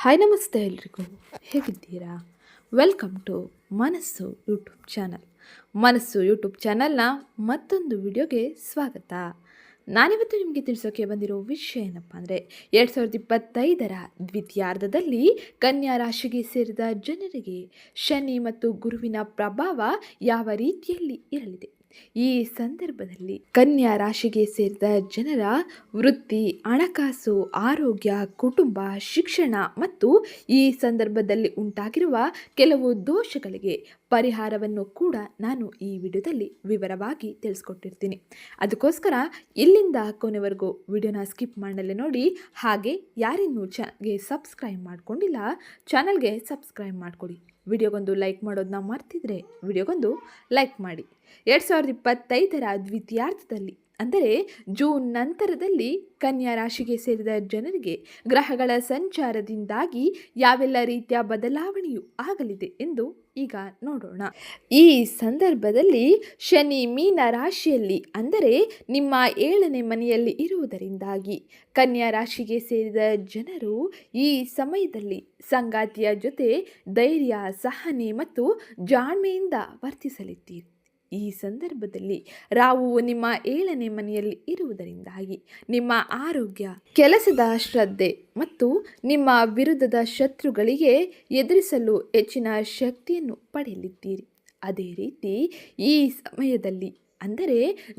Hi ನಮಸ್ತೆ ಎಲ್ರಿಗೂ. ಹೇಗಿದ್ದೀರಾ? Welcome to Manasu YouTube channel. Manasu YouTube ಚಾನಲ್ನ ಮತ್ತೊಂದು ವಿಡಿಯೋಗೆ ಸ್ವಾಗತ. ನಾನಿವತ್ತು ನಿಮಗೆ ತಿಳಿಸೋಕೆ ಬಂದಿರೋ ವಿಷಯ ಏನಪ್ಪ ಅಂದರೆ, ಎರಡು ಸಾವಿರದ ಇಪ್ಪತ್ತೈದರ ದ್ವಿತೀಯಾರ್ಧದಲ್ಲಿ ಕನ್ಯಾ ರಾಶಿಗೆ ಸೇರಿದ ಜನರಿಗೆ ಶನಿ ಮತ್ತು ಗುರುವಿನ ಪ್ರಭಾವ ಯಾವ ರೀತಿಯಲ್ಲಿ ಇರಲಿದೆ? ಈ ಸಂದರ್ಭದಲ್ಲಿ ಕನ್ಯಾ ರಾಶಿಗೆ ಸೇರಿದ ಜನರ ವೃತ್ತಿ, ಹಣಕಾಸು, ಆರೋಗ್ಯ, ಕುಟುಂಬ, ಶಿಕ್ಷಣ ಮತ್ತು ಈ ಸಂದರ್ಭದಲ್ಲಿ ಉಂಟಾಗಿರುವ ಕೆಲವು ದೋಷಗಳಿಗೆ ಪರಿಹಾರವನ್ನು ಕೂಡ ನಾನು ಈ ವಿಡಿಯೋದಲ್ಲಿ ವಿವರವಾಗಿ ತಿಳಿಸ್ಕೊಟ್ಟಿರ್ತೀನಿ. ಅದಕ್ಕೋಸ್ಕರ ಇಲ್ಲಿಂದ ಕೊನೆವರೆಗೂ ವಿಡಿಯೋನ ಸ್ಕಿಪ್ ಮಾಡಲೇ ನೋಡಿ, ಹಾಗೆ ಯಾರಿನ್ನೂ ಚಾನಲ್ಗೆ ಸಬ್ಸ್ಕ್ರೈಬ್ ಮಾಡಿಕೊಂಡಿಲ್ಲ, ಚಾನಲ್ಗೆ ಸಬ್ಸ್ಕ್ರೈಬ್ ಮಾಡಿಕೊಡಿ. ವಿಡಿಯೋಗೊಂದು ಲೈಕ್ ಮಾಡೋದನ್ನ ಮರ್ತಿದ್ರೆ ವಿಡಿಯೋಗೊಂದು ಲೈಕ್ ಮಾಡಿ. ಎರಡು ಸಾವಿರದ ಇಪ್ಪತ್ತೈದರ ದ್ವಿತೀಯಾರ್ಧದಲ್ಲಿ ಅಂದರೆ ಜೂನ್ ನಂತರದಲ್ಲಿ ಕನ್ಯಾ ರಾಶಿಗೆ ಸೇರಿದ ಜನರಿಗೆ ಗ್ರಹಗಳ ಸಂಚಾರದಿಂದಾಗಿ ಯಾವೆಲ್ಲ ರೀತಿಯ ಬದಲಾವಣೆಯು ಆಗಲಿದೆ ಎಂದು ಈಗ ನೋಡೋಣ. ಈ ಸಂದರ್ಭದಲ್ಲಿ ಶನಿ ಮೀನ ರಾಶಿಯಲ್ಲಿ ಅಂದರೆ ನಿಮ್ಮ ಏಳನೇ ಮನೆಯಲ್ಲಿ ಇರುವುದರಿಂದಾಗಿ ಕನ್ಯಾ ರಾಶಿಗೆ ಸೇರಿದ ಜನರು ಈ ಸಮಯದಲ್ಲಿ ಸಂಗಾತಿಯ ಜೊತೆ ಧೈರ್ಯ, ಸಹನೆ ಮತ್ತು ಜಾಣ್ಮೆಯಿಂದ ವರ್ತಿಸಲಿದ್ದೀರಿ. ಈ ಸಂದರ್ಭದಲ್ಲಿ ರಾವು ನಿಮ್ಮ ಏಳನೇ ಮನೆಯಲ್ಲಿ ಇರುವುದರಿಂದಾಗಿ ನಿಮ್ಮ ಆರೋಗ್ಯ, ಕೆಲಸದ ಶ್ರದ್ಧೆ ಮತ್ತು ನಿಮ್ಮ ವಿರುದ್ಧದ ಶತ್ರುಗಳಿಗೆ ಎದುರಿಸಲು ಹೆಚ್ಚಿನ ಶಕ್ತಿಯನ್ನು ಪಡೆಯಲಿದ್ದೀರಿ. ಅದೇ ರೀತಿ ಈ ಸಮಯದಲ್ಲಿ, ಅಂದರೆ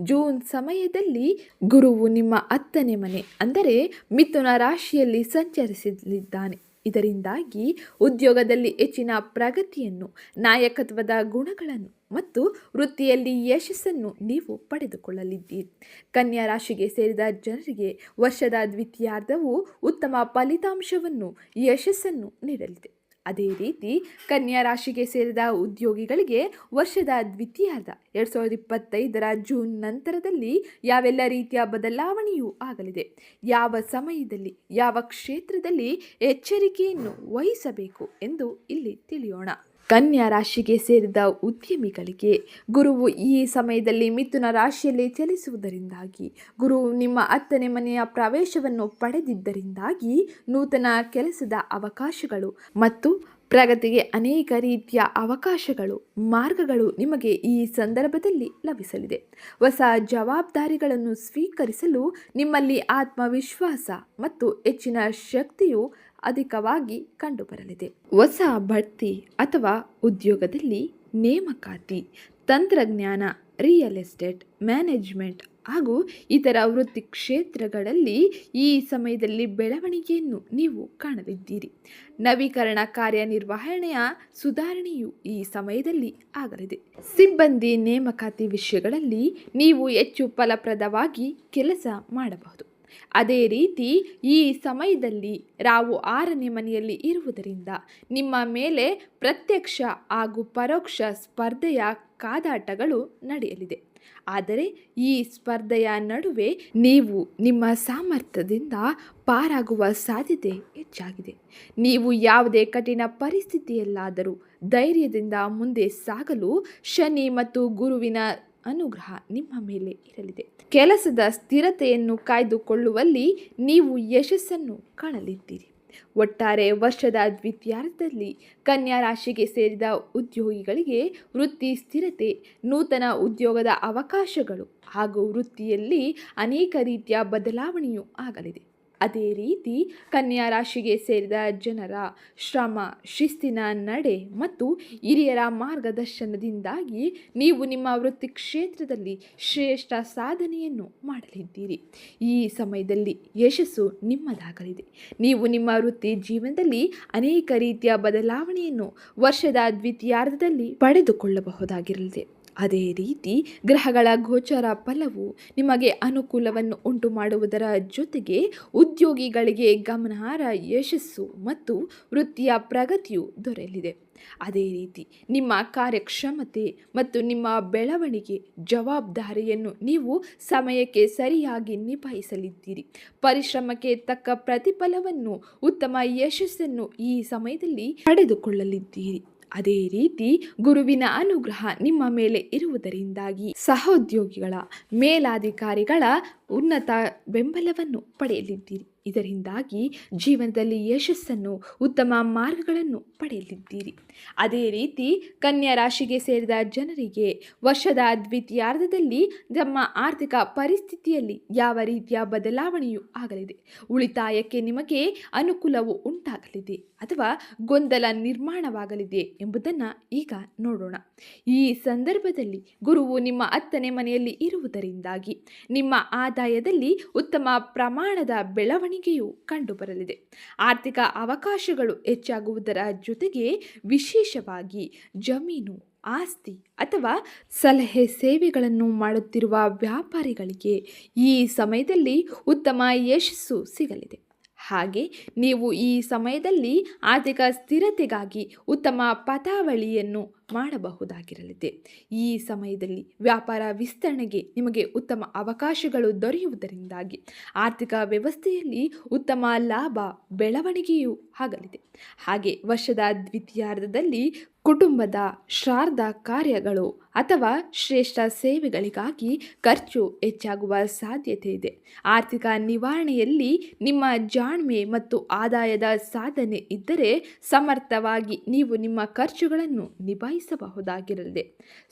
ಜೂನ್ ಸಮಯದಲ್ಲಿ ಗುರುವು ನಿಮ್ಮ ಹತ್ತನೇ ಮನೆ, ಅಂದರೆ ಮಿಥುನ ರಾಶಿಯಲ್ಲಿ ಸಂಚರಿಸಲಿದ್ದಾನೆ. ಇದರಿಂದಾಗಿ ಉದ್ಯೋಗದಲ್ಲಿ ಹೆಚ್ಚಿನ ಪ್ರಗತಿಯನ್ನು, ನಾಯಕತ್ವದ ಗುಣಗಳನ್ನು ಮತ್ತು ವೃತ್ತಿಯಲ್ಲಿ ಯಶಸ್ಸನ್ನು ನೀವು ಪಡೆದುಕೊಳ್ಳಲಿದ್ದೀರಿ. ಕನ್ಯಾ ರಾಶಿಗೆ ಸೇರಿದ ಜನರಿಗೆ ವರ್ಷದ ದ್ವಿತೀಯಾರ್ಧವು ಉತ್ತಮ ಫಲಿತಾಂಶವನ್ನು, ಯಶಸ್ಸನ್ನು ನೀಡಲಿದೆ. ಅದೇ ರೀತಿ ಕನ್ಯಾ ರಾಶಿಗೆ ಸೇರಿದ ಉದ್ಯೋಗಿಗಳಿಗೆ ವರ್ಷದ ದ್ವಿತೀಯಾರ್ಧ ಎರಡು ಸಾವಿರದ ಇಪ್ಪತ್ತೈದರ ಜೂನ್ ನಂತರದಲ್ಲಿ ಯಾವೆಲ್ಲ ರೀತಿಯ ಬದಲಾವಣೆಯೂ ಆಗಲಿದೆ. ಯಾವ ಸಮಯದಲ್ಲಿ, ಯಾವ ಕ್ಷೇತ್ರದಲ್ಲಿ ಎಚ್ಚರಿಕೆಯನ್ನು ವಹಿಸಬೇಕು ಎಂದು ಇಲ್ಲಿ ತಿಳಿಯೋಣ. ಕನ್ಯಾ ರಾಶಿಗೆ ಸೇರಿದ ಉದ್ಯಮಿಗಳಿಗೆ ಗುರುವು ಈ ಸಮಯದಲ್ಲಿ ಮಿಥುನ ರಾಶಿಯಲ್ಲಿ ಚಲಿಸುವುದರಿಂದಾಗಿ, ಗುರು ನಿಮ್ಮ ಹತ್ತನೇ ಮನೆಯ ಪ್ರವೇಶವನ್ನು ಪಡೆದಿದ್ದರಿಂದಾಗಿ ನೂತನ ಕೆಲಸದ ಅವಕಾಶಗಳು ಮತ್ತು ಪ್ರಗತಿಗೆ ಅನೇಕ ರೀತಿಯ ಅವಕಾಶಗಳು, ಮಾರ್ಗಗಳು ನಿಮಗೆ ಈ ಸಂದರ್ಭದಲ್ಲಿ ಲಭಿಸಲಿದೆ. ಹೊಸ ಜವಾಬ್ದಾರಿಗಳನ್ನು ಸ್ವೀಕರಿಸಲು ನಿಮ್ಮಲ್ಲಿ ಆತ್ಮವಿಶ್ವಾಸ ಮತ್ತು ಹೆಚ್ಚಿನ ಶಕ್ತಿಯು ಅಧಿಕವಾಗಿ ಕಂಡುಬರಲಿದೆ. ಹೊಸ ಬಡ್ತಿ ಅಥವಾ ಉದ್ಯೋಗದಲ್ಲಿ ನೇಮಕಾತಿ, ತಂತ್ರಜ್ಞಾನ, ರಿಯಲ್ ಎಸ್ಟೇಟ್, ಮ್ಯಾನೇಜ್ಮೆಂಟ್ ಹಾಗೂ ಇತರ ವೃತ್ತಿ ಕ್ಷೇತ್ರಗಳಲ್ಲಿ ಈ ಸಮಯದಲ್ಲಿ ಬೆಳವಣಿಗೆಯನ್ನು ನೀವು ಕಾಣಲಿದ್ದೀರಿ. ನವೀಕರಣ ಕಾರ್ಯನಿರ್ವಹಣೆಯ ಸುಧಾರಣೆಯು ಈ ಸಮಯದಲ್ಲಿ ಆಗಲಿದೆ. ಸಿಬ್ಬಂದಿ ನೇಮಕಾತಿ ವಿಷಯಗಳಲ್ಲಿ ನೀವು ಹೆಚ್ಚು ಫಲಪ್ರದವಾಗಿ ಕೆಲಸ ಮಾಡಬಹುದು. ಅದೇ ರೀತಿ ಈ ಸಮಯದಲ್ಲಿ ರಾವು ಆರನೇ ಮನೆಯಲ್ಲಿ ಇರುವುದರಿಂದ ನಿಮ್ಮ ಮೇಲೆ ಪ್ರತ್ಯಕ್ಷ ಹಾಗೂ ಪರೋಕ್ಷ ಸ್ಪರ್ಧೆಯ ಕಾದಾಟಗಳು ನಡೆಯಲಿದೆ. ಆದರೆ ಈ ಸ್ಪರ್ಧೆಯ ನಡುವೆ ನೀವು ನಿಮ್ಮ ಸಾಮರ್ಥ್ಯದಿಂದ ಪಾರಾಗುವ ಸಾಧ್ಯತೆ ಹೆಚ್ಚಾಗಿದೆ. ನೀವು ಯಾವುದೇ ಕಠಿಣ ಪರಿಸ್ಥಿತಿಯಲ್ಲಾದರೂ ಧೈರ್ಯದಿಂದ ಮುಂದೆ ಸಾಗಲು ಶನಿ ಮತ್ತು ಗುರುವಿನ ಅನುಗ್ರಹ ನಿಮ್ಮ ಮೇಲೆ ಇರಲಿದೆ. ಕೆಲಸದ ಸ್ಥಿರತೆಯನ್ನು ಕಾಯ್ದುಕೊಳ್ಳುವಲ್ಲಿ ನೀವು ಯಶಸ್ಸನ್ನು ಕಾಣಲಿದ್ದೀರಿ. ಒಟ್ಟಾರೆ ವರ್ಷದ ದ್ವಿತೀಯಾರ್ಧದಲ್ಲಿ ಕನ್ಯಾ ರಾಶಿಗೆ ಸೇರಿದ ಉದ್ಯೋಗಿಗಳಿಗೆ ವೃತ್ತಿ ಸ್ಥಿರತೆ, ನೂತನ ಉದ್ಯೋಗದ ಅವಕಾಶಗಳು ಹಾಗೂ ವೃತ್ತಿಯಲ್ಲಿ ಅನೇಕ ರೀತಿಯ ಬದಲಾವಣೆಯೂ ಆಗಲಿದೆ. ಅದೇ ರೀತಿ ಕನ್ಯಾ ರಾಶಿಗೆ ಸೇರಿದ ಜನರ ಶ್ರಮ, ಶಿಸ್ತಿನ ನಡೆ ಮತ್ತು ಹಿರಿಯರ ಮಾರ್ಗದರ್ಶನದಿಂದಾಗಿ ನೀವು ನಿಮ್ಮ ವೃತ್ತಿ ಕ್ಷೇತ್ರದಲ್ಲಿ ಶ್ರೇಷ್ಠ ಸಾಧನೆಯನ್ನು ಮಾಡಲಿದ್ದೀರಿ. ಈ ಸಮಯದಲ್ಲಿ ಯಶಸ್ಸು ನಿಮ್ಮದಾಗಲಿದೆ. ನೀವು ನಿಮ್ಮ ವೃತ್ತಿ ಜೀವನದಲ್ಲಿ ಅನೇಕ ರೀತಿಯ ಬದಲಾವಣೆಯನ್ನು ವರ್ಷದ ದ್ವಿತೀಯಾರ್ಧದಲ್ಲಿ ಪಡೆದುಕೊಳ್ಳಬಹುದಾಗಿರಲಿದೆ. ಅದೇ ರೀತಿ ಗ್ರಹಗಳ ಗೋಚರ ಫಲವು ನಿಮಗೆ ಅನುಕೂಲವನ್ನು ಉಂಟು ಮಾಡುವುದರ ಜೊತೆಗೆ ಉದ್ಯೋಗಿಗಳಿಗೆ ಗಮನಾರ್ಹ ಯಶಸ್ಸು ಮತ್ತು ವೃತ್ತಿಯ ಪ್ರಗತಿಯು ದೊರೆಯಲಿದೆ. ಅದೇ ರೀತಿ ನಿಮ್ಮ ಕಾರ್ಯಕ್ಷಮತೆ ಮತ್ತು ನಿಮ್ಮ ಬೆಳವಣಿಗೆ ಜವಾಬ್ದಾರಿಯನ್ನು ನೀವು ಸಮಯಕ್ಕೆ ಸರಿಯಾಗಿ ನಿಭಾಯಿಸಲಿದ್ದೀರಿ. ಪರಿಶ್ರಮಕ್ಕೆ ತಕ್ಕ ಪ್ರತಿಫಲವನ್ನು, ಉತ್ತಮ ಯಶಸ್ಸನ್ನು ಈ ಸಮಯದಲ್ಲಿ ಪಡೆದುಕೊಳ್ಳಲಿದ್ದೀರಿ. ಅದೇ ರೀತಿ ಗುರುವಿನ ಅನುಗ್ರಹ ನಿಮ್ಮ ಮೇಲೆ ಇರುವುದರಿಂದಾಗಿ ಸಹೋದ್ಯೋಗಿಗಳ ಮೇಲಾಧಿಕಾರಿಗಳ ಉನ್ನತ ಬೆಂಬಲವನ್ನು ಪಡೆಯಲಿದ್ದೀರಿ. ಇದರಿಂದಾಗಿ ಜೀವನದಲ್ಲಿ ಯಶಸ್ಸನ್ನು, ಉತ್ತಮ ಮಾರ್ಗಗಳನ್ನು ಪಡೆಯಲಿದ್ದೀರಿ. ಅದೇ ರೀತಿ ಕನ್ಯಾ ರಾಶಿಗೆ ಸೇರಿದ ಜನರಿಗೆ ವರ್ಷದ ದ್ವಿತೀಯಾರ್ಧದಲ್ಲಿ ತಮ್ಮ ಆರ್ಥಿಕ ಪರಿಸ್ಥಿತಿಯಲ್ಲಿ ಯಾವ ರೀತಿಯ ಬದಲಾವಣೆಯೂ ಆಗಲಿದೆ. ಉಳಿತಾಯಕ್ಕೆ ನಿಮಗೆ ಅನುಕೂಲವು ಉಂಟಾಗಲಿದೆ ಅಥವಾ ಗೊಂದಲ ನಿರ್ಮಾಣವಾಗಲಿದೆ ಎಂಬುದನ್ನು ಈಗ ನೋಡೋಣ. ಈ ಸಂದರ್ಭದಲ್ಲಿ ಗುರುವು ನಿಮ್ಮ ಹತ್ತನೇ ಮನೆಯಲ್ಲಿ ಇರುವುದರಿಂದಾಗಿ ನಿಮ್ಮ ಆದಾಯದಲ್ಲಿ ಉತ್ತಮ ಪ್ರಮಾಣದ ಬೆಳವಣಿಗೆಯು ಕಂಡುಬರಲಿದೆ. ಆರ್ಥಿಕ ಅವಕಾಶಗಳು ಹೆಚ್ಚಾಗುವುದರ ಜೊತೆಗೆ ವಿಶೇಷವಾಗಿ ಜಮೀನು, ಆಸ್ತಿ ಅಥವಾ ಸಲಹೆ ಸೇವೆಗಳನ್ನು ಮಾಡುತ್ತಿರುವ ವ್ಯಾಪಾರಿಗಳಿಗೆ ಈ ಸಮಯದಲ್ಲಿ ಉತ್ತಮ ಯಶಸ್ಸು ಸಿಗಲಿದೆ. ಹಾಗೆ ನೀವು ಈ ಸಮಯದಲ್ಲಿ ಆರ್ಥಿಕ ಸ್ಥಿರತೆಗಾಗಿ ಉತ್ತಮ ಪದಾವಳಿಯನ್ನು ಮಾಡಬಹುದಾಗಿರಲಿದೆ. ಈ ಸಮಯದಲ್ಲಿ ವ್ಯಾಪಾರ ವಿಸ್ತರಣೆಗೆ ನಿಮಗೆ ಉತ್ತಮ ಅವಕಾಶಗಳು ದೊರೆಯುವುದರಿಂದಾಗಿ ಆರ್ಥಿಕ ವ್ಯವಸ್ಥೆಯಲ್ಲಿ ಉತ್ತಮ ಲಾಭ, ಬೆಳವಣಿಗೆಯೂ ಆಗಲಿದೆ. ಹಾಗೆ ವರ್ಷದ ದ್ವಿತೀಯಾರ್ಧದಲ್ಲಿ ಕುಟುಂಬದ ಶ್ರಾರ್ಧ ಕಾರ್ಯಗಳು ಅಥವಾ ಶ್ರೇಷ್ಠ ಸೇವೆಗಳಿಗಾಗಿ ಖರ್ಚು ಹೆಚ್ಚಾಗುವ ಸಾಧ್ಯತೆ ಇದೆ. ಆರ್ಥಿಕ ನಿವಾರಣೆಯಲ್ಲಿ ನಿಮ್ಮ ಜಾಣ್ಮೆ ಮತ್ತು ಆದಾಯದ ಸಾಧನೆ ಇದ್ದರೆ ಸಮರ್ಥವಾಗಿ ನೀವು ನಿಮ್ಮ ಖರ್ಚುಗಳನ್ನು ನಿಭಾಯಿಸಬಹುದಾಗಿರಲಿದೆ.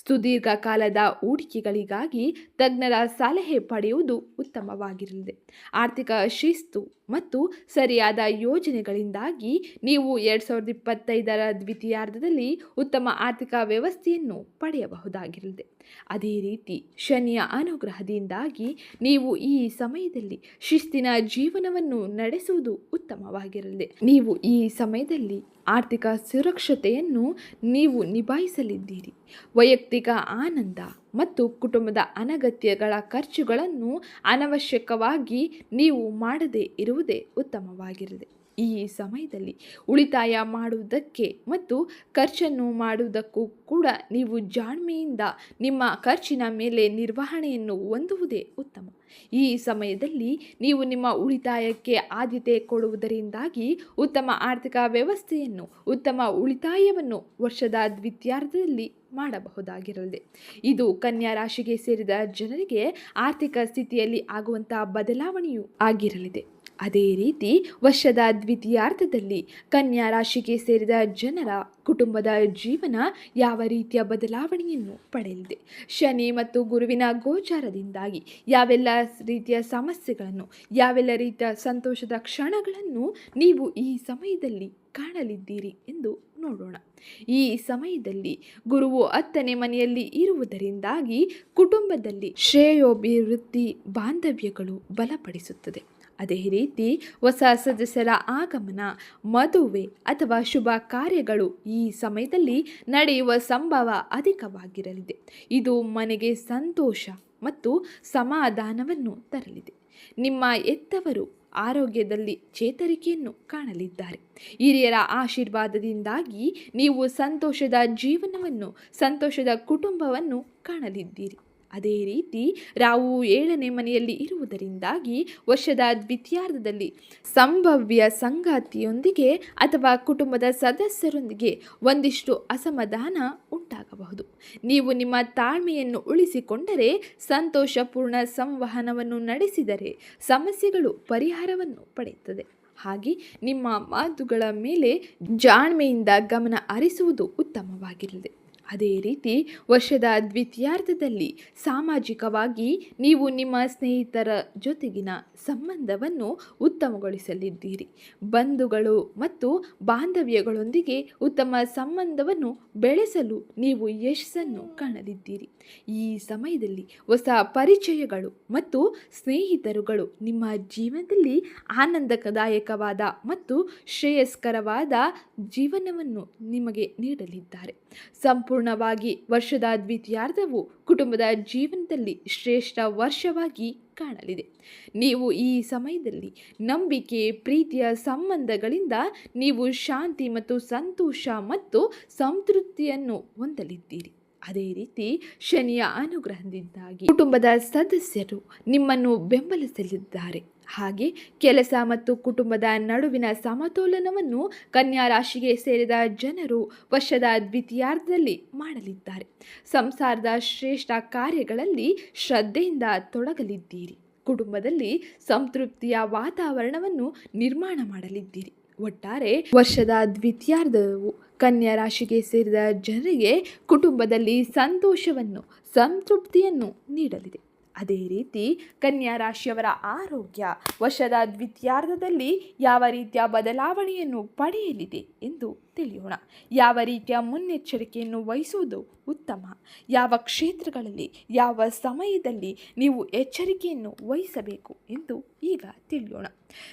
ಸುದೀರ್ಘ ಕಾಲದ ಹೂಡಿಕೆಗಳಿಗಾಗಿ ತಜ್ಞರ ಸಲಹೆ ಪಡೆಯುವುದು ಉತ್ತಮವಾಗಿರಲಿದೆ. ಆರ್ಥಿಕ ಶಿಸ್ತು ಮತ್ತು ಸರಿಯಾದ ಯೋಜನೆಗಳಿಂದಾಗಿ ನೀವು ಎರಡು ಸಾವಿರದ ಇಪ್ಪತ್ತೈದರ ದ್ವಿತೀಯಾರ್ಧದಲ್ಲಿ ಉತ್ತಮ ಆರ್ಥಿಕ ವ್ಯವಸ್ಥೆಯನ್ನು ಪಡೆಯಬಹುದಾಗಿರಲಿದೆ. ಅದೇ ರೀತಿ ಶನಿಯ ಅನುಗ್ರಹದಿಂದಾಗಿ ನೀವು ಈ ಸಮಯದಲ್ಲಿ ಶಿಸ್ತಿನ ಜೀವನವನ್ನು ನಡೆಸುವುದು ಉತ್ತಮವಾಗಿರಲಿದೆ. ನೀವು ಈ ಸಮಯದಲ್ಲಿ ಆರ್ಥಿಕ ಸುರಕ್ಷತೆಯನ್ನು ನೀವು ನಿಭಾಯಿಸಲಿದ್ದೀರಿ. ವೈಯಕ್ತಿಕ ಆನಂದ ಮತ್ತು ಕುಟುಂಬದ ಅನಗತ್ಯಗಳ ಖರ್ಚುಗಳನ್ನು ಅನವಶ್ಯಕವಾಗಿ ನೀವು ಮಾಡದೇ ಇರುವುದೇ ಉತ್ತಮವಾಗಿರಲಿದೆ. ಈ ಸಮಯದಲ್ಲಿ ಉಳಿತಾಯ ಮಾಡುವುದಕ್ಕೆ ಮತ್ತು ಖರ್ಚನ್ನು ಮಾಡುವುದಕ್ಕೂ ಕೂಡ ನೀವು ಜಾಣ್ಮೆಯಿಂದ ನಿಮ್ಮ ಖರ್ಚಿನ ಮೇಲೆ ನಿರ್ವಹಣೆಯನ್ನು ಹೊಂದುವುದೇ ಉತ್ತಮ. ಈ ಸಮಯದಲ್ಲಿ ನೀವು ನಿಮ್ಮ ಉಳಿತಾಯಕ್ಕೆ ಆದ್ಯತೆ ಕೊಡುವುದರಿಂದಾಗಿ ಉತ್ತಮ ಆರ್ಥಿಕ ವ್ಯವಸ್ಥೆಯನ್ನು, ಉತ್ತಮ ಉಳಿತಾಯವನ್ನು ವರ್ಷದ ದ್ವಿತೀಯಾರ್ಧದಲ್ಲಿ ಮಾಡಬಹುದಾಗಿರಲಿದೆ. ಇದು ಕನ್ಯಾ ರಾಶಿಗೆ ಸೇರಿದ ಜನರಿಗೆ ಆರ್ಥಿಕ ಸ್ಥಿತಿಯಲ್ಲಿ ಆಗುವಂತಹ ಬದಲಾವಣೆಯೂ ಆಗಿರಲಿದೆ. ಅದೇ ರೀತಿ ವರ್ಷದ ದ್ವಿತೀಯಾರ್ಧದಲ್ಲಿ ಕನ್ಯಾ ರಾಶಿಗೆ ಸೇರಿದ ಜನರ ಕುಟುಂಬದ ಜೀವನ ಯಾವ ರೀತಿಯ ಬದಲಾವಣೆಯನ್ನು ಪಡೆಯಲಿದೆ? ಶನಿ ಮತ್ತು ಗುರುವಿನ ಗೋಚಾರದಿಂದಾಗಿ ಯಾವೆಲ್ಲ ರೀತಿಯ ಸಮಸ್ಯೆಗಳನ್ನು, ಯಾವೆಲ್ಲ ರೀತಿಯ ಸಂತೋಷದ ಕ್ಷಣಗಳನ್ನು ನೀವು ಈ ಸಮಯದಲ್ಲಿ ಕಾಣಲಿದ್ದೀರಿ ಎಂದು ನೋಡೋಣ. ಈ ಸಮಯದಲ್ಲಿ ಗುರುವು ಹತ್ತನೇ ಮನೆಯಲ್ಲಿ ಇರುವುದರಿಂದಾಗಿ ಕುಟುಂಬದಲ್ಲಿ ಶ್ರೇಯೋಭಿವೃದ್ಧಿ ಬಾಂಧವ್ಯಗಳು ಬಲಪಡಿಸುತ್ತದೆ. ಅದೇ ರೀತಿ ಹೊಸ ಸದಸ್ಯರ ಆಗಮನ, ಮದುವೆ ಅಥವಾ ಶುಭ ಕಾರ್ಯಗಳು ಈ ಸಮಯದಲ್ಲಿ ನಡೆಯುವ ಸಂಭವ ಅಧಿಕವಾಗಿರಲಿದೆ. ಇದು ಮನೆಗೆ ಸಂತೋಷ ಮತ್ತು ಸಮಾಧಾನವನ್ನು ತರಲಿದೆ. ನಿಮ್ಮ ಎತ್ತವರು ಆರೋಗ್ಯದಲ್ಲಿ ಚೇತರಿಕೆಯನ್ನು ಕಾಣಲಿದ್ದಾರೆ. ಹಿರಿಯರ ಆಶೀರ್ವಾದದಿಂದಾಗಿ ನೀವು ಸಂತೋಷದ ಜೀವನವನ್ನು, ಸಂತೋಷದ ಕುಟುಂಬವನ್ನು ಕಾಣಲಿದ್ದೀರಿ. ಅದೇ ರೀತಿ ರಾವು ಏಳನೇ ಮನೆಯಲ್ಲಿ ಇರುವುದರಿಂದಾಗಿ ವರ್ಷದ ದ್ವಿತೀಯಾರ್ಧದಲ್ಲಿ ಸಂಭವ್ಯ ಸಂಗಾತಿಯೊಂದಿಗೆ ಅಥವಾ ಕುಟುಂಬದ ಸದಸ್ಯರೊಂದಿಗೆ ಒಂದಿಷ್ಟು ಅಸಮಾಧಾನ ಉಂಟಾಗಬಹುದು. ನೀವು ನಿಮ್ಮ ತಾಳ್ಮೆಯನ್ನು ಉಳಿಸಿಕೊಂಡರೆ ಸಂತೋಷಪೂರ್ಣ ಸಂವಹನವನ್ನು ನಡೆಸಿದರೆ ಸಮಸ್ಯೆಗಳು ಪರಿಹಾರವನ್ನು ಪಡೆಯುತ್ತದೆ. ಹಾಗೆ ನಿಮ್ಮ ಮಾತುಗಳ ಮೇಲೆ ಜಾಣ್ಮೆಯಿಂದ ಗಮನ ಹರಿಸುವುದು ಉತ್ತಮವಾಗಿರಲಿದೆ. ಅದೇ ರೀತಿ ವರ್ಷದ ದ್ವಿತೀಯಾರ್ಧದಲ್ಲಿ ಸಾಮಾಜಿಕವಾಗಿ ನೀವು ನಿಮ್ಮ ಸ್ನೇಹಿತರ ಜೊತೆಗಿನ ಸಂಬಂಧವನ್ನು ಉತ್ತಮಗೊಳಿಸಲಿದ್ದೀರಿ. ಬಂಧುಗಳು ಮತ್ತು ಬಾಂಧವ್ಯಗಳೊಂದಿಗೆ ಉತ್ತಮ ಸಂಬಂಧವನ್ನು ಬೆಳೆಸಲು ನೀವು ಯಶಸ್ಸನ್ನು ಕಾಣಲಿದ್ದೀರಿ. ಈ ಸಮಯದಲ್ಲಿ ಹೊಸ ಪರಿಚಯಗಳು ಮತ್ತು ಸ್ನೇಹಿತರುಗಳು ನಿಮ್ಮ ಜೀವನದಲ್ಲಿ ಆನಂದದಾಯಕವಾದ ಮತ್ತು ಶ್ರೇಯಸ್ಕರವಾದ ಜೀವನವನ್ನು ನಿಮಗೆ ನೀಡಲಿದ್ದಾರೆ. ಸಂಪೂರ್ಣವಾಗಿ ವರ್ಷದ ದ್ವಿತೀಯಾರ್ಧವು ಕುಟುಂಬದ ಜೀವನದಲ್ಲಿ ಶ್ರೇಷ್ಠ ವರ್ಷವಾಗಿ ಕಾಣಲಿದೆ. ನೀವು ಈ ಸಮಯದಲ್ಲಿ ನಂಬಿಕೆ, ಪ್ರೀತಿಯ ಸಂಬಂಧಗಳಿಂದ ನೀವು ಶಾಂತಿ ಮತ್ತು ಸಂತೋಷ ಮತ್ತು ಸಂತೃಪ್ತಿಯನ್ನು ಹೊಂದಲಿದ್ದೀರಿ. ಅದೇ ರೀತಿ ಶನಿಯ ಅನುಗ್ರಹದಿಂದಾಗಿ ಕುಟುಂಬದ ಸದಸ್ಯರು ನಿಮ್ಮನ್ನು ಬೆಂಬಲಿಸಲಿದ್ದಾರೆ. ಹಾಗೆ ಕೆಲಸ ಮತ್ತು ಕುಟುಂಬದ ನಡುವಿನ ಸಮತೋಲನವನ್ನು ಕನ್ಯಾ ರಾಶಿಗೆ ಸೇರಿದ ಜನರು ವರ್ಷದ ದ್ವಿತೀಯಾರ್ಧದಲ್ಲಿ ಮಾಡಲಿದ್ದಾರೆ. ಸಂಸಾರದ ಶ್ರೇಷ್ಠ ಕಾರ್ಯಗಳಲ್ಲಿ ಶ್ರದ್ಧೆಯಿಂದ ತೊಡಗಲಿದ್ದೀರಿ. ಕುಟುಂಬದಲ್ಲಿ ಸಂತೃಪ್ತಿಯ ವಾತಾವರಣವನ್ನು ನಿರ್ಮಾಣ ಮಾಡಲಿದ್ದೀರಿ. ಒಟ್ಟಾರೆ ವರ್ಷದ ದ್ವಿತೀಯಾರ್ಧವು ಕನ್ಯಾ ರಾಶಿಗೆ ಸೇರಿದ ಜನರಿಗೆ ಕುಟುಂಬದಲ್ಲಿ ಸಂತೋಷವನ್ನು, ಸಂತೃಪ್ತಿಯನ್ನು ನೀಡಲಿದೆ. ಅದೇ ರೀತಿ ಕನ್ಯಾ ರಾಶಿಯವರ ಆರೋಗ್ಯ ವರ್ಷದ ದ್ವಿತೀಯಾರ್ಧದಲ್ಲಿ ಯಾವ ರೀತಿಯ ಬದಲಾವಣೆಯನ್ನು ಪಡೆಯಲಿದೆ ಎಂದು ತಿಳಿಯೋಣ. ಯಾವ ರೀತಿಯ ಮುನ್ನೆಚ್ಚರಿಕೆಯನ್ನು ವಹಿಸುವುದು ಉತ್ತಮ. ಯಾವ ಕ್ಷೇತ್ರಗಳಲ್ಲಿ, ಯಾವ ಸಮಯದಲ್ಲಿ ನೀವು ಎಚ್ಚರಿಕೆಯನ್ನು ವಹಿಸಬೇಕು ಎಂದು ಈಗ ತಿಳಿಯೋಣ.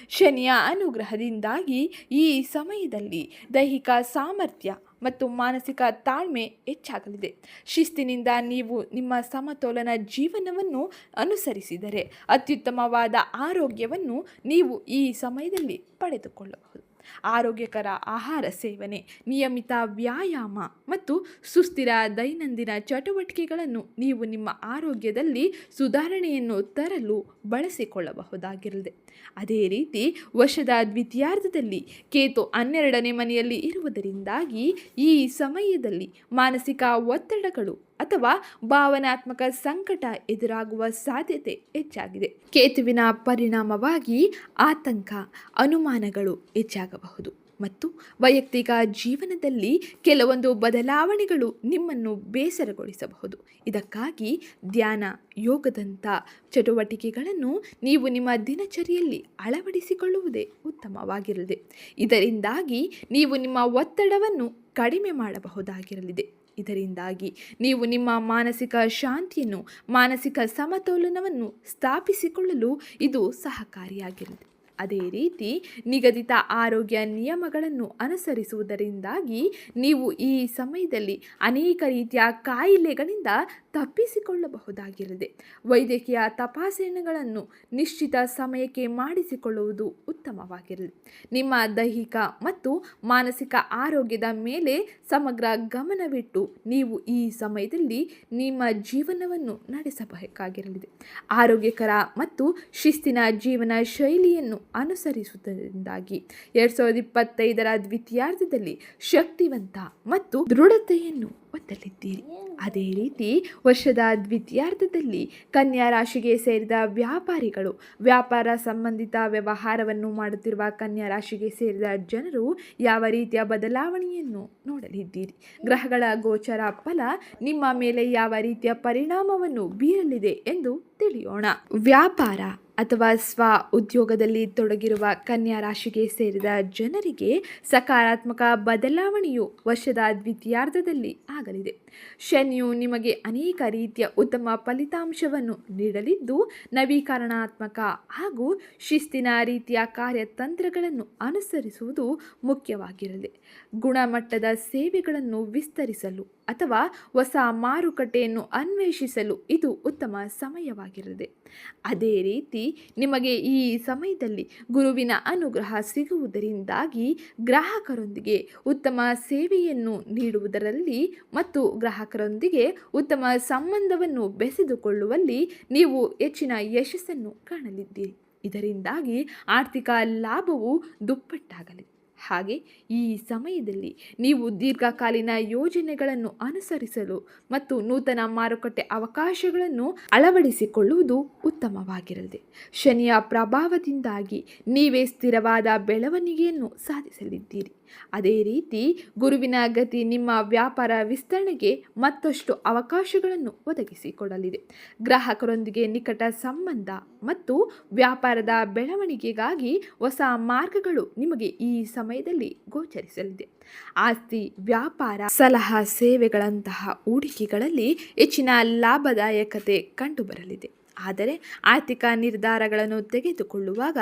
ಶನಿಯ ಅನುಗ್ರಹದಿಂದಾಗಿ ಈ ಸಮಯದಲ್ಲಿ ದೈಹಿಕ ಸಾಮರ್ಥ್ಯ ಮತ್ತು ಮಾನಸಿಕ ತಾಳ್ಮೆ ಹೆಚ್ಚಾಗಲಿದೆ. ಶಿಸ್ತಿನಿಂದ ನೀವು ನಿಮ್ಮ ಸಮತೋಲನ ಜೀವನವನ್ನು ಅನುಸರಿಸಿದರೆ ಅತ್ಯುತ್ತಮವಾದ ಆರೋಗ್ಯವನ್ನು ನೀವು ಈ ಸಮಯದಲ್ಲಿ ಪಡೆದುಕೊಳ್ಳಬಹುದು. ಆರೋಗ್ಯಕರ ಆಹಾರ ಸೇವನೆ, ನಿಯಮಿತ ವ್ಯಾಯಾಮ ಮತ್ತು ಸುಸ್ಥಿರ ದೈನಂದಿನ ಚಟುವಟಿಕೆಗಳನ್ನು ನೀವು ನಿಮ್ಮ ಆರೋಗ್ಯದಲ್ಲಿ ಸುಧಾರಣೆಯನ್ನು ತರಲು ಬಳಸಿಕೊಳ್ಳಬಹುದಾಗಿರಲಿದೆ. ಅದೇ ರೀತಿ ವರ್ಷದ ದ್ವಿತೀಯಾರ್ಧದಲ್ಲಿ ಕೇತು ಹನ್ನೆರಡನೇ ಮನೆಯಲ್ಲಿ ಇರುವುದರಿಂದಾಗಿ ಈ ಸಮಯದಲ್ಲಿ ಮಾನಸಿಕ ಒತ್ತಡಗಳು ಅಥವಾ ಭಾವನಾತ್ಮಕ ಸಂಕಟ ಎದುರಾಗುವ ಸಾಧ್ಯತೆ ಹೆಚ್ಚಾಗಿದೆ. ಕೇತುವಿನ ಪರಿಣಾಮವಾಗಿ ಆತಂಕ, ಅನುಮಾನಗಳು ಹೆಚ್ಚಾಗಬಹುದು ಮತ್ತು ವೈಯಕ್ತಿಕ ಜೀವನದಲ್ಲಿ ಕೆಲವೊಂದು ಬದಲಾವಣೆಗಳು ನಿಮ್ಮನ್ನು ಬೇಸರಗೊಳಿಸಬಹುದು. ಇದಕ್ಕಾಗಿ ಧ್ಯಾನ, ಯೋಗದಂಥ ಚಟುವಟಿಕೆಗಳನ್ನು ನೀವು ನಿಮ್ಮ ದಿನಚರಿಯಲ್ಲಿ ಅಳವಡಿಸಿಕೊಳ್ಳುವುದೇ ಉತ್ತಮವಾಗಿರಲಿದೆ. ಇದರಿಂದಾಗಿ ನೀವು ನಿಮ್ಮ ಒತ್ತಡವನ್ನು ಕಡಿಮೆ ಮಾಡಬಹುದಾಗಿರಲಿದೆ. ಇದರಿಂದಾಗಿ ನೀವು ನಿಮ್ಮ ಮಾನಸಿಕ ಶಾಂತಿಯನ್ನು, ಮಾನಸಿಕ ಸಮತೋಲನವನ್ನು ಸ್ಥಾಪಿಸಿಕೊಳ್ಳಲು ಇದು ಸಹಕಾರಿಯಾಗಿರುತ್ತೆ ಅದೇ ರೀತಿ ನಿಗದಿತ ಆರೋಗ್ಯ ನಿಯಮಗಳನ್ನು ಅನುಸರಿಸುವುದರಿಂದಾಗಿ ನೀವು ಈ ಸಮಯದಲ್ಲಿ ಅನೇಕ ರೀತಿಯ ಕಾಯಿಲೆಗಳಿಂದ ತಪ್ಪಿಸಿಕೊಳ್ಳಬಹುದಾಗಿರಲಿದೆ ವೈದ್ಯಕೀಯ ತಪಾಸಣೆಗಳನ್ನು ನಿಶ್ಚಿತ ಸಮಯಕ್ಕೆ ಮಾಡಿಸಿಕೊಳ್ಳುವುದು ಉತ್ತಮವಾಗಿರಲಿ. ನಿಮ್ಮ ದೈಹಿಕ ಮತ್ತು ಮಾನಸಿಕ ಆರೋಗ್ಯದ ಮೇಲೆ ಸಮಗ್ರ ಗಮನವಿಟ್ಟು ನೀವು ಈ ಸಮಯದಲ್ಲಿ ನಿಮ್ಮ ಜೀವನವನ್ನು ನಡೆಸಬೇಕಾಗಿರಲಿದೆ ಆರೋಗ್ಯಕರ ಮತ್ತು ಶಿಸ್ತಿನ ಜೀವನ ಶೈಲಿಯನ್ನು ಅನುಸರಿಸುವುದರಿಂದಾಗಿ ಎರಡು ಸಾವಿರದ ಇಪ್ಪತ್ತೈದರ ದ್ವಿತೀಯಾರ್ಧದಲ್ಲಿ ಶಕ್ತಿವಂತ ಮತ್ತು ದೃಢತೆಯನ್ನು ಹೊಂದಲಿದ್ದೀರಿ ಅದೇ ರೀತಿ ವರ್ಷದ ದ್ವಿತೀಯಾರ್ಧದಲ್ಲಿ ಕನ್ಯಾ ರಾಶಿಗೆ ಸೇರಿದ ವ್ಯಾಪಾರಿಗಳು ವ್ಯಾಪಾರ ಸಂಬಂಧಿತ ವ್ಯವಹಾರವನ್ನು ಮಾಡುತ್ತಿರುವ ಕನ್ಯಾ ರಾಶಿಗೆ ಸೇರಿದ ಜನರು ಯಾವ ರೀತಿಯ ಬದಲಾವಣೆಯನ್ನು ನೋಡಲಿದ್ದೀರಿ? ಗ್ರಹಗಳ ಗೋಚರ ಫಲ ನಿಮ್ಮ ಮೇಲೆ ಯಾವ ರೀತಿಯ ಪರಿಣಾಮವನ್ನು ಬೀರಲಿದೆ ಎಂದು ತಿಳಿಯೋಣ. ವ್ಯಾಪಾರ ಅಥವಾ ಸ್ವ ಉದ್ಯೋಗದಲ್ಲಿ ತೊಡಗಿರುವ ಕನ್ಯಾ ರಾಶಿಗೆ ಸೇರಿದ ಜನರಿಗೆ ಸಕಾರಾತ್ಮಕ ಬದಲಾವಣೆಯು ವರ್ಷದ ದ್ವಿತೀಯಾರ್ಧದಲ್ಲಿ ಆಗಲಿದೆ. ಶನಿಯು ನಿಮಗೆ ಅನೇಕ ರೀತಿಯ ಉತ್ತಮ ಫಲಿತಾಂಶವನ್ನು ನೀಡಲಿದ್ದು, ನವೀಕರಣಾತ್ಮಕ ಹಾಗೂ ಶಿಸ್ತಿನ ರೀತಿಯ ಕಾರ್ಯತಂತ್ರಗಳನ್ನು ಅನುಸರಿಸುವುದು ಮುಖ್ಯವಾಗಿರಲಿ. ಗುಣಮಟ್ಟದ ಸೇವೆಗಳನ್ನು ವಿಸ್ತರಿಸಲು ಅಥವಾ ಹೊಸ ಮಾರುಕಟ್ಟೆಯನ್ನು ಅನ್ವೇಷಿಸಲು ಇದು ಉತ್ತಮ ಸಮಯವಾಗಿರಲಿದೆ. ಅದೇ ರೀತಿ ನಿಮಗೆ ಈ ಸಮಯದಲ್ಲಿ ಗುರುವಿನ ಅನುಗ್ರಹ ಸಿಗುವುದರಿಂದಾಗಿ ಗ್ರಾಹಕರೊಂದಿಗೆ ಉತ್ತಮ ಸೇವೆಯನ್ನು ನೀಡುವುದರಲ್ಲಿ ಮತ್ತು ಗ್ರಾಹಕರೊಂದಿಗೆ ಉತ್ತಮ ಸಂಬಂಧವನ್ನು ಬೆಸೆದುಕೊಳ್ಳುವಲ್ಲಿ ನೀವು ಹೆಚ್ಚಿನ ಯಶಸ್ಸನ್ನು ಕಾಣಲಿದ್ದೀರಿ. ಇದರಿಂದಾಗಿ ಆರ್ಥಿಕ ಲಾಭವು ದುಪ್ಪಟ್ಟಾಗಲಿದೆ. ಹಾಗೆ ಈ ಸಮಯದಲ್ಲಿ ನೀವು ದೀರ್ಘಕಾಲೀನ ಯೋಜನೆಗಳನ್ನು ಅನುಸರಿಸಲು ಮತ್ತು ನೂತನ ಮಾರುಕಟ್ಟೆ ಅವಕಾಶಗಳನ್ನು ಅಳವಡಿಸಿಕೊಳ್ಳುವುದು ಉತ್ತಮವಾಗಿರಲಿದೆ. ಶನಿಯ ಪ್ರಭಾವದಿಂದಾಗಿ ನೀವೇ ಸ್ಥಿರವಾದ ಬೆಳವಣಿಗೆಯನ್ನು ಸಾಧಿಸಲಿದ್ದೀರಿ. ಅದೇ ರೀತಿ ಗುರುವಿನ ಗತಿ ನಿಮ್ಮ ವ್ಯಾಪಾರ ವಿಸ್ತರಣೆಗೆ ಮತ್ತಷ್ಟು ಅವಕಾಶಗಳನ್ನು ಒದಗಿಸಿಕೊಡಲಿದೆ. ಗ್ರಾಹಕರೊಂದಿಗೆ ನಿಕಟ ಸಂಬಂಧ ಮತ್ತು ವ್ಯಾಪಾರದ ಬೆಳವಣಿಗೆಗಾಗಿ ಹೊಸ ಮಾರ್ಗಗಳು ನಿಮಗೆ ಈ ಸಮಯದಲ್ಲಿ ಗೋಚರಿಸಲಿದೆ. ಆಸ್ತಿ, ವ್ಯಾಪಾರ, ಸಲಹಾ ಸೇವೆಗಳಂತಹ ಹೂಡಿಕೆಗಳಲ್ಲಿ ಹೆಚ್ಚಿನ ಲಾಭದಾಯಕತೆ ಕಂಡುಬರಲಿದೆ. ಆದರೆ ಆರ್ಥಿಕ ನಿರ್ಧಾರಗಳನ್ನು ತೆಗೆದುಕೊಳ್ಳುವಾಗ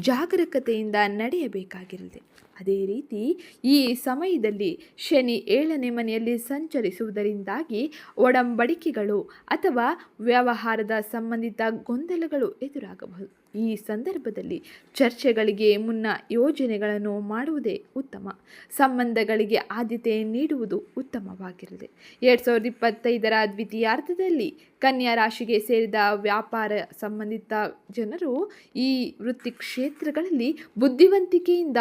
ಜಾಗರೂಕತೆಯಿಂದ ನಡೆಯಬೇಕಾಗಿರಲಿದೆ. ಅದೇ ರೀತಿ ಈ ಸಮಯದಲ್ಲಿ ಶನಿ ಏಳನೇ ಮನೆಯಲ್ಲಿ ಸಂಚರಿಸುವುದರಿಂದಾಗಿ ಒಡಂಬಡಿಕೆಗಳು ಅಥವಾ ವ್ಯವಹಾರದ ಸಂಬಂಧಿತ ಗೊಂದಲಗಳು ಎದುರಾಗಬಹುದು. ಈ ಸಂದರ್ಭದಲ್ಲಿ ಚರ್ಚೆಗಳಿಗೆ ಮುನ್ನ ಯೋಜನೆಗಳನ್ನು ಮಾಡುವುದೇ ಉತ್ತಮ. ಸಂಬಂಧಗಳಿಗೆ ಆದ್ಯತೆ ನೀಡುವುದು ಉತ್ತಮವಾಗಿರಲಿದೆ ಎರಡು ಸಾವಿರದ ಇಪ್ಪತ್ತೈದರ ದ್ವಿತೀಯಾರ್ಧದಲ್ಲಿ ಕನ್ಯಾ ರಾಶಿಗೆ ಸೇರಿದ ವ್ಯಾಪಾರ ಸಂಬಂಧಿತ ಜನರು ಈ ವೃತ್ತಿ ಕ್ಷೇತ್ರಗಳಲ್ಲಿ ಬುದ್ಧಿವಂತಿಕೆಯಿಂದ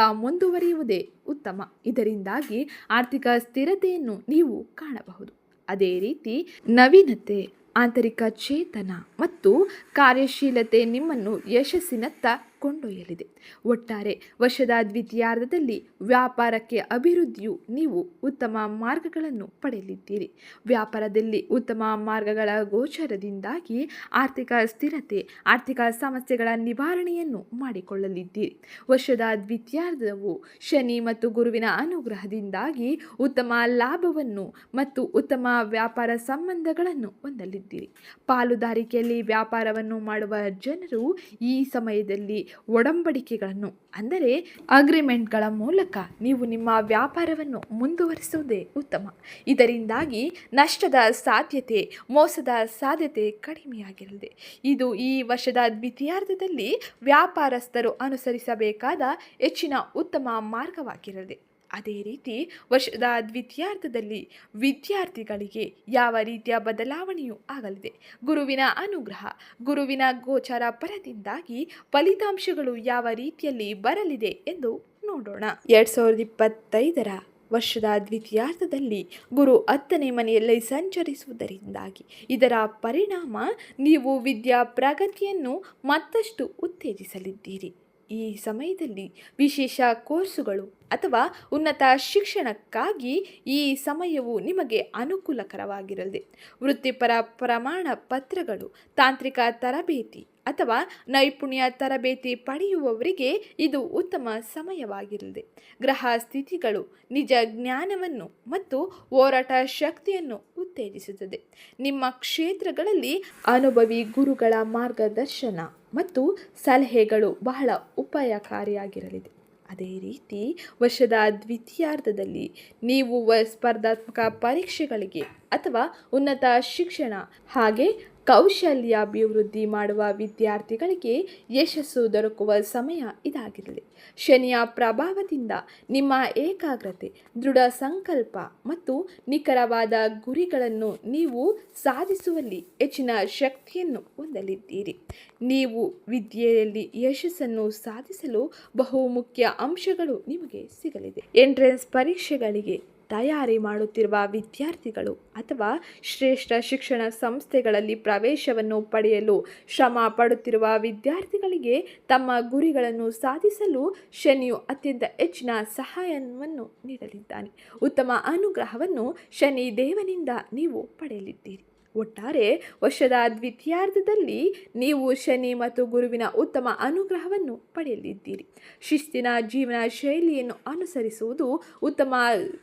ಮುಂದುವರಿಯುವುದೇ ಉತ್ತಮ. ಇದರಿಂದಾಗಿ ಆರ್ಥಿಕ ಸ್ಥಿರತೆಯನ್ನು ನೀವು ಕಾಣಬಹುದು. ಅದೇ ರೀತಿ ನವೀನತೆ, ಆಂತರಿಕ ಚೇತನ ಮತ್ತು ಕಾರ್ಯಶೀಲತೆ ನಿಮ್ಮನ್ನು ಯಶಸ್ಸಿನತ್ತ ಕೊಂಡೊಯ್ಯಲಿದೆ ಒಟ್ಟಾರೆ ವರ್ಷದ ದ್ವಿತೀಯಾರ್ಧದಲ್ಲಿ ವ್ಯಾಪಾರಕ್ಕೆ ಅಭಿವೃದ್ಧಿಯು ನೀವು ಉತ್ತಮ ಮಾರ್ಗಗಳನ್ನು ಪಡೆಯಲಿದ್ದೀರಿ. ವ್ಯಾಪಾರದಲ್ಲಿ ಉತ್ತಮ ಮಾರ್ಗಗಳ ಗೋಚರದಿಂದಾಗಿ ಆರ್ಥಿಕ ಸ್ಥಿರತೆ, ಆರ್ಥಿಕ ಸಮಸ್ಯೆಗಳ ನಿವಾರಣೆಯನ್ನು ಮಾಡಿಕೊಳ್ಳಲಿದ್ದೀರಿ. ವರ್ಷದ ದ್ವಿತೀಯಾರ್ಧವು ಶನಿ ಮತ್ತು ಗುರುವಿನ ಅನುಗ್ರಹದಿಂದಾಗಿ ಉತ್ತಮ ಲಾಭವನ್ನು ಮತ್ತು ಉತ್ತಮ ವ್ಯಾಪಾರ ಸಂಬಂಧಗಳನ್ನು ಹೊಂದಲಿದ್ದೀರಿ. ಪಾಲುದಾರಿಕೆಯಲ್ಲಿ ವ್ಯಾಪಾರವನ್ನು ಮಾಡುವ ಜನರು ಈ ಸಮಯದಲ್ಲಿ ಒಡಂಬಡಿಕೆಗಳನ್ನು, ಅಂದರೆ ಅಗ್ರಿಮೆಂಟ್ಗಳ ಮೂಲಕ ನೀವು ನಿಮ್ಮ ವ್ಯಾಪಾರವನ್ನು ಮುಂದುವರಿಸುವುದೇ ಉತ್ತಮ. ಇದರಿಂದಾಗಿ ನಷ್ಟದ ಸಾಧ್ಯತೆ, ಮೋಸದ ಸಾಧ್ಯತೆ ಕಡಿಮೆಯಾಗಿರಲಿದೆ. ಇದು ಈ ವರ್ಷದ ದ್ವಿತೀಯಾರ್ಧದಲ್ಲಿ ವ್ಯಾಪಾರಸ್ಥರು ಅನುಸರಿಸಬೇಕಾದ ಹೆಚ್ಚಿನ ಉತ್ತಮ ಮಾರ್ಗವಾಗಿರಲಿದೆ. ಅದೇ ರೀತಿ ವರ್ಷದ ದ್ವಿತೀಯಾರ್ಧದಲ್ಲಿ ವಿದ್ಯಾರ್ಥಿಗಳಿಗೆ ಯಾವ ರೀತಿಯ ಬದಲಾವಣೆಯೂ ಆಗಲಿದೆ. ಗುರುವಿನ ಅನುಗ್ರಹ, ಗುರುವಿನ ಗೋಚಾರ ಪರದಿಂದಾಗಿ ಫಲಿತಾಂಶಗಳು ಯಾವ ರೀತಿಯಲ್ಲಿ ಬರಲಿದೆ ಎಂದು ನೋಡೋಣ. ಎರಡು ಸಾವಿರದ ಇಪ್ಪತ್ತೈದರ ವರ್ಷದ ದ್ವಿತೀಯಾರ್ಧದಲ್ಲಿ ಗುರು ಹತ್ತನೇ ಮನೆಯಲ್ಲಿ ಸಂಚರಿಸುವುದರಿಂದಾಗಿ ಇದರ ಪರಿಣಾಮ ನೀವು ವಿದ್ಯಾ ಪ್ರಗತಿಯನ್ನು ಮತ್ತಷ್ಟು ಉತ್ತೇಜಿಸಲಿದ್ದೀರಿ. ಈ ಸಮಯದಲ್ಲಿ ವಿಶೇಷ ಕೋರ್ಸುಗಳು ಅಥವಾ ಉನ್ನತ ಶಿಕ್ಷಣಕ್ಕಾಗಿ ಈ ಸಮಯವು ನಿಮಗೆ ಅನುಕೂಲಕರವಾಗಿರಲಿದೆ ವೃತ್ತಿಪರ ಪ್ರಮಾಣ ಪತ್ರಗಳು, ತಾಂತ್ರಿಕ ತರಬೇತಿ ಅಥವಾ ನೈಪುಣ್ಯ ತರಬೇತಿ ಪಡೆಯುವವರಿಗೆ ಇದು ಉತ್ತಮ ಸಮಯವಾಗಿರಲಿದೆ. ಗ್ರಹ ಸ್ಥಿತಿಗಳು ನಿಜ ಜ್ಞಾನವನ್ನು ಮತ್ತು ಹೋರಾಟ ಶಕ್ತಿಯನ್ನು ಉತ್ತೇಜಿಸುತ್ತದೆ. ನಿಮ್ಮ ಕ್ಷೇತ್ರಗಳಲ್ಲಿ ಅನುಭವಿ ಗುರುಗಳ ಮಾರ್ಗದರ್ಶನ ಮತ್ತು ಸಲಹೆಗಳು ಬಹಳ ಉಪಾಯಕಾರಿಯಾಗಿರಲಿದೆ. ಅದೇ ರೀತಿ ವರ್ಷದ ದ್ವಿತೀಯಾರ್ಧದಲ್ಲಿ ನೀವು ಸ್ಪರ್ಧಾತ್ಮಕ ಪರೀಕ್ಷೆಗಳಿಗೆ ಅಥವಾ ಉನ್ನತ ಶಿಕ್ಷಣ ಹಾಗೆ ಕೌಶಲ್ಯಾಭಿವೃದ್ಧಿ ಮಾಡುವ ವಿದ್ಯಾರ್ಥಿಗಳಿಗೆ ಯಶಸ್ಸು ದೊರಕುವ ಸಮಯ ಇದಾಗಿರಲಿ. ಶನಿಯ ಪ್ರಭಾವದಿಂದ ನಿಮ್ಮ ಏಕಾಗ್ರತೆ, ದೃಢ ಸಂಕಲ್ಪ ಮತ್ತು ನಿಖರವಾದ ಗುರಿಗಳನ್ನು ನೀವು ಸಾಧಿಸುವಲ್ಲಿ ಹೆಚ್ಚಿನ ಶಕ್ತಿಯನ್ನು ಹೊಂದಲಿದ್ದೀರಿ. ನೀವು ವಿದ್ಯೆಯಲ್ಲಿ ಯಶಸ್ಸನ್ನು ಸಾಧಿಸಲು ಬಹುಮುಖ್ಯ ಅಂಶಗಳು ನಿಮಗೆ ಸಿಗಲಿದೆ. ಎಂಟ್ರೆನ್ಸ್ ಪರೀಕ್ಷೆಗಳಿಗೆ ತಯಾರಿ ಮಾಡುತ್ತಿರುವ ವಿದ್ಯಾರ್ಥಿಗಳು ಅಥವಾ ಶ್ರೇಷ್ಠ ಶಿಕ್ಷಣ ಸಂಸ್ಥೆಗಳಲ್ಲಿ ಪ್ರವೇಶವನ್ನು ಪಡೆಯಲು ಶ್ರಮ ಪಡುತ್ತಿರುವ ವಿದ್ಯಾರ್ಥಿಗಳಿಗೆ ತಮ್ಮ ಗುರಿಗಳನ್ನು ಸಾಧಿಸಲು ಶನಿಯು ಅತ್ಯಂತ ಹೆಚ್ಚಿನ ಸಹಾಯವನ್ನು ನೀಡಲಿದ್ದಾನೆ. ಉತ್ತಮ ಅನುಗ್ರಹವನ್ನು ಶನಿ ದೇವನಿಂದ ನೀವು ಪಡೆಯಲಿದ್ದೀರಿ. ಒಟ್ಟಾರೆ ವರ್ಷದ ದ್ವಿತೀಯಾರ್ಧದಲ್ಲಿ ನೀವು ಶನಿ ಮತ್ತು ಗುರುವಿನ ಉತ್ತಮ ಅನುಗ್ರಹವನ್ನು ಪಡೆಯಲಿದ್ದೀರಿ. ಶಿಸ್ತಿನ ಜೀವನ ಶೈಲಿಯನ್ನು ಅನುಸರಿಸುವುದು ಉತ್ತಮ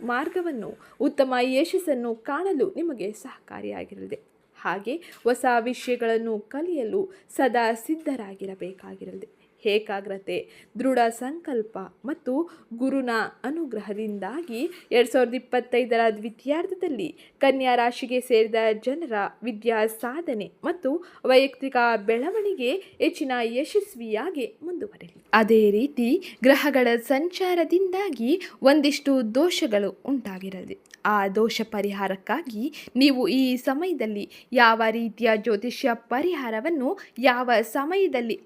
ಮಾರ್ಗವನ್ನು, ಉತ್ತಮ ಯಶಸ್ಸನ್ನು ಕಾಣಲು ನಿಮಗೆ ಸಹಕಾರಿಯಾಗಿರಲಿದೆ. ಹಾಗೆ ಹೊಸ ವಿಷಯಗಳನ್ನು ಕಲಿಯಲು ಸದಾ ಸಿದ್ಧರಾಗಿರಬೇಕಾಗಿರಲಿದೆ. ಏಕಾಗ್ರತೆ, ದೃಢ ಸಂಕಲ್ಪ ಮತ್ತು ಗುರುನ ಅನುಗ್ರಹದಿಂದಾಗಿ ಎರಡು ಸಾವಿರದ ಇಪ್ಪತ್ತೈದರ ದ್ವಿತೀಯಾರ್ಧದಲ್ಲಿ ಕನ್ಯಾ ರಾಶಿಗೆ ಸೇರಿದ ಜನರ ವಿದ್ಯಾ ಸಾಧನೆ ಮತ್ತು ವೈಯಕ್ತಿಕ ಬೆಳವಣಿಗೆ ಹೆಚ್ಚಿನ ಯಶಸ್ವಿಯಾಗಿ ಮುಂದುವರೆಯಲಿ ಅದೇ ರೀತಿ ಗ್ರಹಗಳ ಸಂಚಾರದಿಂದಾಗಿ ಒಂದಿಷ್ಟು ದೋಷಗಳು ಉಂಟಾಗಿರಲಿ. ಆ ದೋಷ ಪರಿಹಾರಕ್ಕಾಗಿ ನೀವು ಈ ಸಮಯದಲ್ಲಿ ಯಾವ ರೀತಿಯ ಜ್ಯೋತಿಷ್ಯ ಪರಿಹಾರವನ್ನು ಯಾವ ಸಮಯದಲ್ಲಿ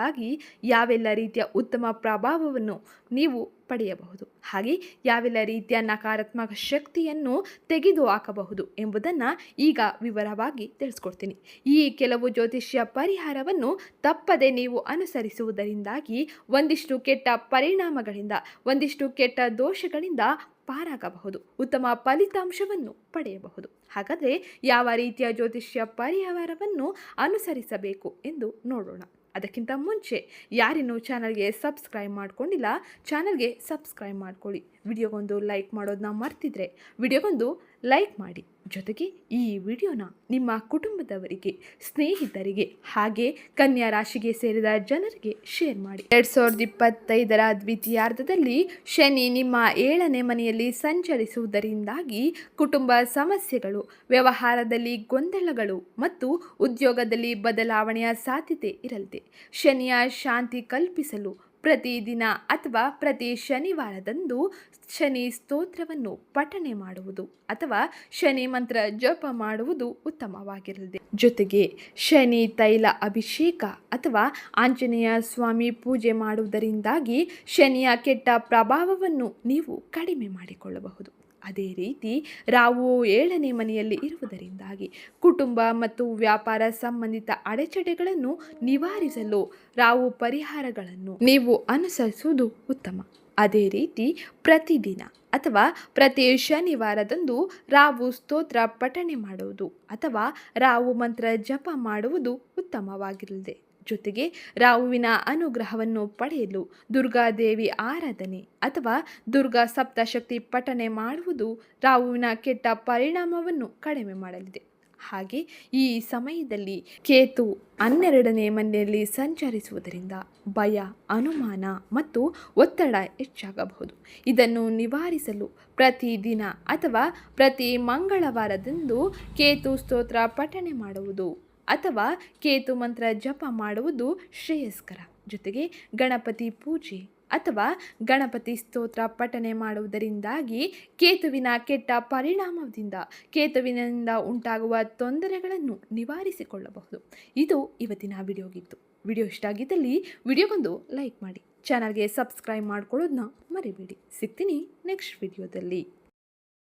ಅನುಸರಿಸುವುದರಿಂದಾಗಿ ಯಾವೆಲ್ಲ ರೀತಿಯ ಉತ್ತಮ ಪ್ರಭಾವವನ್ನು ನೀವು ಪಡೆಯಬಹುದು. ಹಾಗೆ ಯಾವೆಲ್ಲ ರೀತಿಯ ನಕಾರಾತ್ಮಕ ಶಕ್ತಿಯನ್ನು ತೆಗೆದು ಹಾಕಬಹುದು ಎಂಬುದನ್ನು ಈಗ ವಿವರವಾಗಿ ತಿಳಿಸ್ಕೊಡ್ತೀನಿ. ಈ ಕೆಲವು ಜ್ಯೋತಿಷ್ಯ ಪರಿಹಾರವನ್ನು ತಪ್ಪದೆ ನೀವು ಅನುಸರಿಸುವುದರಿಂದಾಗಿ ಒಂದಿಷ್ಟು ಕೆಟ್ಟ ಪರಿಣಾಮಗಳಿಂದ, ಒಂದಿಷ್ಟು ಕೆಟ್ಟ ದೋಷಗಳಿಂದ ಪಾರಾಗಬಹುದು. ಉತ್ತಮ ಫಲಿತಾಂಶವನ್ನು ಪಡೆಯಬಹುದು. ಹಾಗಾದರೆ ಯಾವ ರೀತಿಯ ಜ್ಯೋತಿಷ್ಯ ಪರಿಹಾರವನ್ನು ಅನುಸರಿಸಬೇಕು ಎಂದು ನೋಡೋಣ. ಅದಕ್ಕಿಂತ ಮುಂಚೆ ಯಾರಿನ್ನೂ ಚಾನಲ್ಗೆ ಸಬ್ಸ್ಕ್ರೈಬ್ ಮಾಡ್ಕೊಂಡಿಲ್ಲ, ಚಾನಲ್ಗೆ ಸಬ್ಸ್ಕ್ರೈಬ್ ಮಾಡ್ಕೊಳ್ಳಿ. ವಿಡಿಯೋಗೊಂದು ಲೈಕ್ ಮಾಡೋದನ್ನ ಮರ್ತಿದ್ರೆ ವಿಡಿಯೋಗೊಂದು ಲೈಕ್ ಮಾಡಿ. ಜೊತೆಗೆ ಈ ವಿಡಿಯೋನ ನಿಮ್ಮ ಕುಟುಂಬದವರಿಗೆ, ಸ್ನೇಹಿತರಿಗೆ ಹಾಗೆ ಕನ್ಯಾ ರಾಶಿಗೆ ಸೇರಿದ ಜನರಿಗೆ ಶೇರ್ ಮಾಡಿ. ಎರಡ್ ಸಾವಿರದ ಇಪ್ಪತ್ತೈದರ ದ್ವಿತೀಯಾರ್ಧದಲ್ಲಿ ಶನಿ ನಿಮ್ಮ ಏಳನೇ ಮನೆಯಲ್ಲಿ ಸಂಚರಿಸುವುದರಿಂದಾಗಿ ಕುಟುಂಬ ಸಮಸ್ಯೆಗಳು, ವ್ಯವಹಾರದಲ್ಲಿ ಗೊಂದಲಗಳು ಮತ್ತು ಉದ್ಯೋಗದಲ್ಲಿ ಬದಲಾವಣೆಯ ಸಾಧ್ಯತೆ ಇರಲಿದೆ. ಶನಿಯ ಶಾಂತಿ ಕಲ್ಪಿಸಲು ಪ್ರತಿದಿನ ಅಥವಾ ಪ್ರತಿ ಶನಿವಾರದಂದು ಶನಿ ಸ್ತೋತ್ರವನ್ನು ಪಠಣೆ ಮಾಡುವುದು ಅಥವಾ ಶನಿ ಮಂತ್ರ ಜಪ ಮಾಡುವುದು ಉತ್ತಮವಾಗಿರಲಿದೆ. ಜೊತೆಗೆ ಶನಿ ತೈಲ ಅಭಿಷೇಕ ಅಥವಾ ಆಂಜನೇಯ ಸ್ವಾಮಿ ಪೂಜೆ ಮಾಡುವುದರಿಂದಾಗಿ ಶನಿಯ ಕೆಟ್ಟ ಪ್ರಭಾವವನ್ನು ನೀವು ಕಡಿಮೆ ಮಾಡಿಕೊಳ್ಳಬಹುದು. ಅದೇ ರೀತಿ ರಾವು ಏಳನೇ ಮನೆಯಲ್ಲಿ ಇರುವುದರಿಂದಾಗಿ ಕುಟುಂಬ ಮತ್ತು ವ್ಯಾಪಾರ ಸಂಬಂಧಿತ ಅಡೆಚಡೆಗಳನ್ನು ನಿವಾರಿಸಲು ರಾವು ಪರಿಹಾರಗಳನ್ನು ನೀವು ಅನುಸರಿಸುವುದು ಉತ್ತಮ. ಅದೇ ರೀತಿ ಪ್ರತಿದಿನ ಅಥವಾ ಪ್ರತಿ ಶನಿವಾರದಂದು ರಾವು ಸ್ತೋತ್ರ ಪಠಣೆ ಮಾಡುವುದು ಅಥವಾ ರಾವು ಮಂತ್ರ ಜಪ ಮಾಡುವುದು ಉತ್ತಮವಾಗಿರಲಿದೆ. ಜೊತೆಗೆ ರಾಹುವಿನ ಅನುಗ್ರಹವನ್ನು ಪಡೆಯಲು ದುರ್ಗಾದೇವಿ ಆರಾಧನೆ ಅಥವಾ ದುರ್ಗಾ ಸಪ್ತಶಕ್ತಿ ಪಠನೆ ಮಾಡುವುದು ರಾಹುವಿನ ಕೆಟ್ಟ ಪರಿಣಾಮವನ್ನು ಕಡಿಮೆ ಮಾಡಲಿದೆ. ಹಾಗೆ ಈ ಸಮಯದಲ್ಲಿ ಕೇತು ಹನ್ನೆರಡನೇ ಮನೆಯಲ್ಲಿ ಸಂಚರಿಸುವುದರಿಂದ ಭಯ, ಅನುಮಾನ ಮತ್ತು ಒತ್ತಡ ಹೆಚ್ಚಾಗಬಹುದು. ಇದನ್ನು ನಿವಾರಿಸಲು ಪ್ರತಿದಿನ ಅಥವಾ ಪ್ರತಿ ಮಂಗಳವಾರದಂದು ಕೇತು ಸ್ತೋತ್ರ ಪಠಣೆ ಮಾಡುವುದು ಅಥವಾ ಕೇತು ಮಂತ್ರ ಜಪ ಮಾಡುವುದು ಶ್ರೇಯಸ್ಕರ. ಜೊತೆಗೆ ಗಣಪತಿ ಪೂಜೆ ಅಥವಾ ಗಣಪತಿ ಸ್ತೋತ್ರ ಪಠನೆ ಮಾಡುವುದರಿಂದಾಗಿ ಕೇತುವಿನ ಕೆಟ್ಟ ಪರಿಣಾಮದಿಂದ, ಕೇತುವಿನಿಂದ ಉಂಟಾಗುವ ತೊಂದರೆಗಳನ್ನು ನಿವಾರಿಸಿಕೊಳ್ಳಬಹುದು. ಇದು ಇವತ್ತಿನ ವಿಡಿಯೋಗಿತ್ತು. ವಿಡಿಯೋ ಇಷ್ಟ ಆಗಿದ್ದಲ್ಲಿ ವಿಡಿಯೋಗೊಂದು ಲೈಕ್ ಮಾಡಿ. ಚಾನಲ್ಗೆ ಸಬ್ಸ್ಕ್ರೈಬ್ ಮಾಡ್ಕೊಳ್ಳೋದನ್ನ ಮರಿಬೇಡಿ. ಸಿಗ್ತೀನಿ ನೆಕ್ಸ್ಟ್ ವಿಡಿಯೋದಲ್ಲಿ.